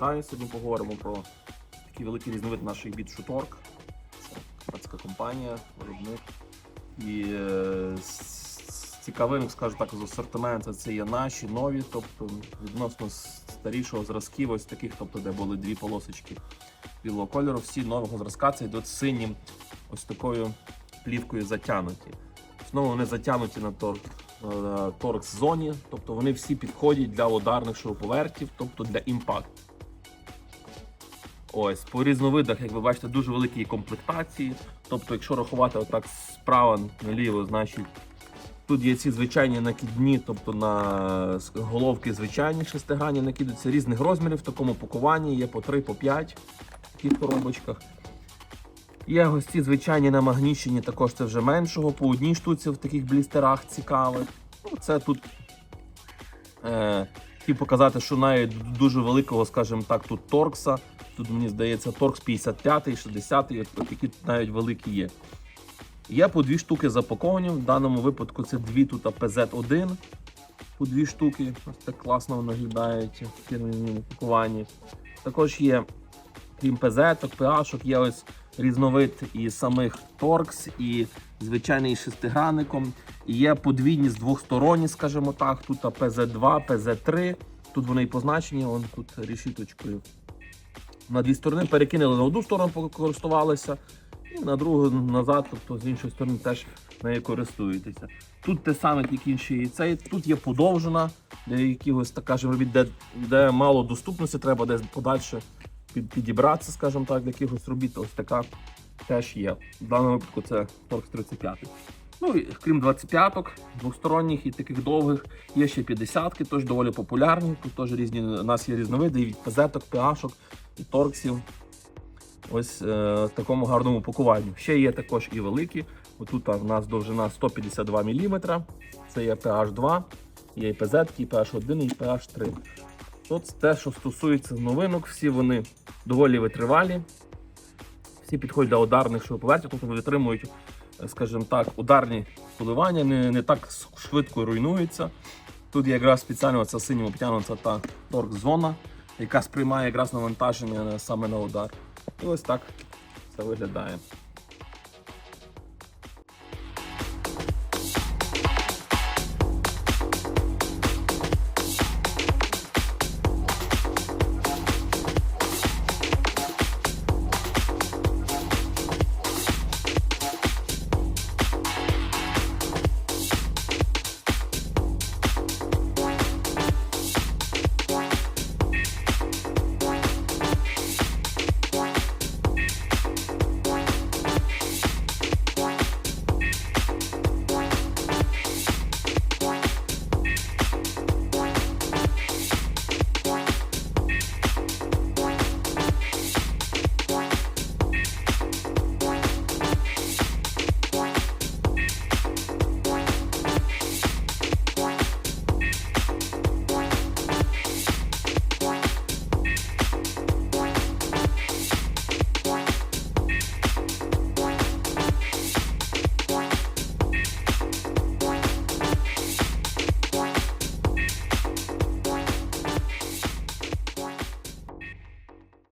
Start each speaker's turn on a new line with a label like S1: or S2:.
S1: Китаю. Сьогодні поговоримо про такий великий різновид наших бід Шуторк. Це канадська компанія, виробник. І е, з цікавинок, скажу так, з асортименту це є наші нові, тобто відносно старішого зразків, ось таких, тобто, де були дві полосочки білого кольору, всі нового зразка це йдуть синім ось такою плівкою затягнуті. Знову вони затягнуті на тор, е, торкс зоні, тобто вони всі підходять для ударних шуруповертів, тобто для імпакт. Ось, по різновидах, як ви бачите, дуже великі комплектації. Тобто, якщо рахувати отак справа наліво, значить тут є ці звичайні накидні, тобто на головки звичайні шестигранні накидаються різних розмірів в такому пакуванні, є по 3, по 5 в таких коробочках. Є ось ці звичайні намагнічені, також це вже меншого, по одній штуці в таких блістерах цікавих. Ну, це тут е, хотів показати, що навіть дуже великого, скажімо так, тут торкса. Тут мені здається торкс 55, 60, от, от такі навіть великі є. Є по дві штуки запаковані. В даному випадку це дві тут PZ1. По дві штуки. Ось так класно виглядають в фірменному пакуванні. Також є, крім ПЗ, PH, є ось різновид і самих торкс, і звичайний шестигранником. І є подвійні з двохсторонні, скажімо так. Тут PZ2, PZ3. Тут вони і позначені, вон тут рішіточкою. На дві сторони перекинули на одну сторону, покористувалися, і на другу назад, тобто з іншої сторони теж нею користуєтеся. Тут те саме, тільки інший цей. Тут є подовжена, для якихось така ж робіт, де, де мало доступності, треба десь подальше під, підібратися, скажімо так, для якихось робіт. Ось така теж є. В даному випадку це Торкс 35. Ну і крім 25-ок, двосторонніх і таких довгих, є ще 50-ки, теж доволі популярні. Тут теж різні у нас є різновиди і від ПЗ-ок, і торксів. Ось е, в такому гарному пакуванні. Ще є також і великі. Отут у нас довжина 152 мм. Це є PH2, є і PZ, і PH1, і PH3. От те, що стосується новинок, всі вони доволі витривалі. Всі підходять до ударних шуруповертів, тобто витримують, е, скажімо так, ударні коливання, не, не так швидко руйнуються. Тут є якраз спеціально ця синім обтягнута та торк-зона, яка сприймає якраз навантаження саме на удар. І ось так це виглядає.